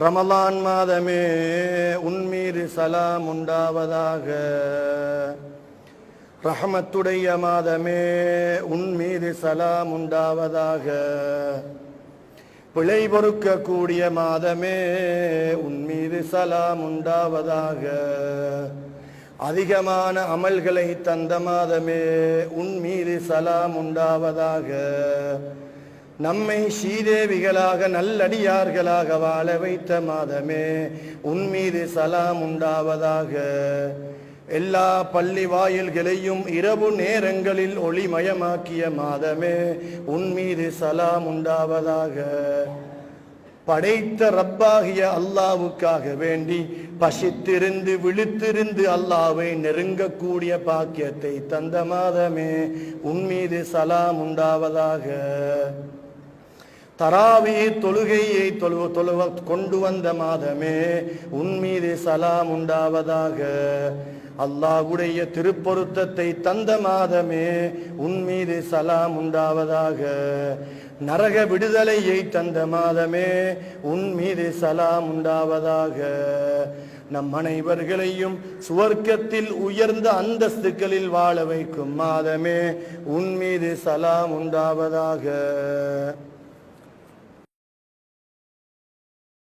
ரமலான் மாதமே உன்மீது சலாம் உண்டாவதாக. ரஹமத்துடைய மாதமே உன்மீது சலாம் உண்டாவதாக. பிழை பொறுக்கக்கூடிய மாதமே உன்மீது சலாம் உண்டாவதாக. அதிகமான அமல்களை தந்த மாதமே உன்மீது சலாம் உண்டாவதாக. நம்மை ஸ்ரீதேவிகளாக நல்லடியார்களாக வாழ வைத்த மாதமே உன்மீது சலாம் உண்டாவதாக. எல்லா பள்ளி வாயில்களையும் இரவு நேரங்களில் ஒளிமயமாக்கிய மாதமே உன்மீது சலாம் உண்டாவதாக. படைத்த ரப்பாகிய அல்லாவுக்காக வேண்டி பசித்திருந்து விழித்திருந்து அல்லாவை நெருங்கக்கூடிய பாக்கியத்தை தந்த மாதமே உன்மீது சலாம் உண்டாவதாக. தராவி தொழுகையை தொழு தொழுவ கொண்டு வந்த மாதமே உன்மீது சலாம் உண்டாவதாக. அல்லாஹ்வுடைய திருப்பொருத்தத்தை தந்த மாதமே உன்மீது சலாம் உண்டாவதாக. நரக விடுதலையை தந்த மாதமே உன்மீது சலாம் உண்டாவதாக. நம் அனைவர்களையும் சுவர்க்கத்தில் உயர்ந்த அந்தஸ்துகளில் வாழ வைக்கும் மாதமே உன்மீது சலாம் உண்டாவதாக.